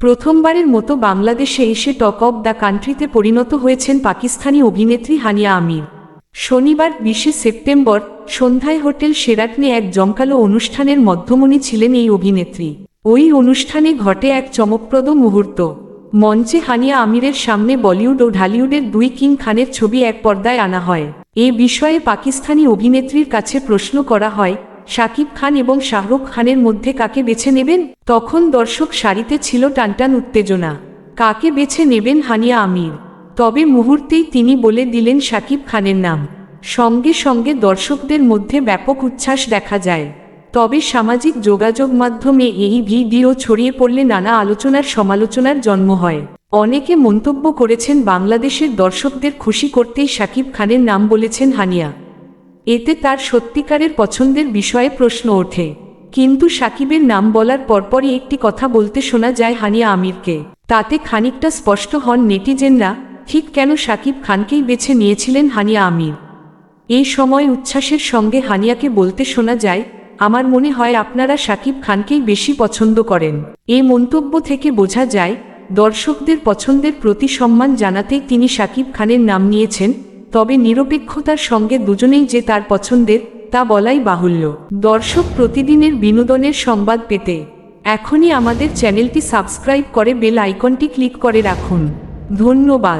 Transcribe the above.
প্রথমবারের মতো বাংলাদেশে এসে টক অব দ্য কান্ট্রিতে পরিণত হয়েছেন পাকিস্তানি অভিনেত্রী হানিয়া আমির। শনিবার বিশে সেপ্টেম্বর সন্ধ্যায় হোটেল সেরাটনে এক জমকালো অনুষ্ঠানের মধ্যমণি ছিলেন এই অভিনেত্রী। ওই অনুষ্ঠানে ঘটে এক চমকপ্রদ মুহূর্ত। মঞ্চে হানিয়া আমিরের সামনে বলিউড ও ঢালিউডের দুই কিং খানের ছবি এক পর্দায় আনা হয়। এ বিষয়ে পাকিস্তানি অভিনেত্রীর কাছে প্রশ্ন করা হয় শাকিব খান এবং শাহরুখ খানের মধ্যে কাকে বেছে নেবেন? তখন দর্শক সারিতে ছিল টানটান উত্তেজনা। কাকে বেছে নেবেন হানিয়া আমির? তবে মুহূর্তেই তিনি বলে দিলেন শাকিব খানের নাম। সঙ্গে সঙ্গে দর্শকদের মধ্যে ব্যাপক উচ্ছ্বাস দেখা যায়। তবে সামাজিক যোগাযোগ মাধ্যমে এই ভিডিও ছড়িয়ে পড়লে নানা আলোচনার সমালোচনার জন্ম হয়। অনেকে মন্তব্য করেছেন, বাংলাদেশের দর্শকদের খুশি করতেই শাকিব খানের নাম বলেছেন হানিয়া। এতে তার সত্যিকারের পছন্দের বিষয়ে প্রশ্ন ওঠে। কিন্তু সাকিবের নাম বলার পরপরই একটি কথা বলতে শোনা যায় হানিয়া আমিরকে। তাতে খানিকটা স্পষ্ট হন নেটিজেনরা, ঠিক কেন সাকিব খানকেই বেছে নিয়েছিলেন হানিয়া আমির। এই সময় উচ্ছ্বাসের সঙ্গে হানিয়াকে বলতে শোনা যায়, আমার মনে হয় আপনারা সাকিব খানকেই বেশি পছন্দ করেন। এ মন্তব্য থেকে বোঝা যায়, দর্শকদের পছন্দের প্রতি সম্মান জানাতেই তিনি সাকিব খানের নাম নিয়েছেন তবে নিরপেক্ষতার সঙ্গে দুজনেই যে তার পছন্দের, তা বলাই বাহুল্য। দর্শক প্রতিদিনের বিনোদনের সংবাদ পেতে এখনই আমাদের চ্যানেলটি সাবস্ক্রাইব করে বেল আইকনটি ক্লিক করে রাখুন। ধন্যবাদ।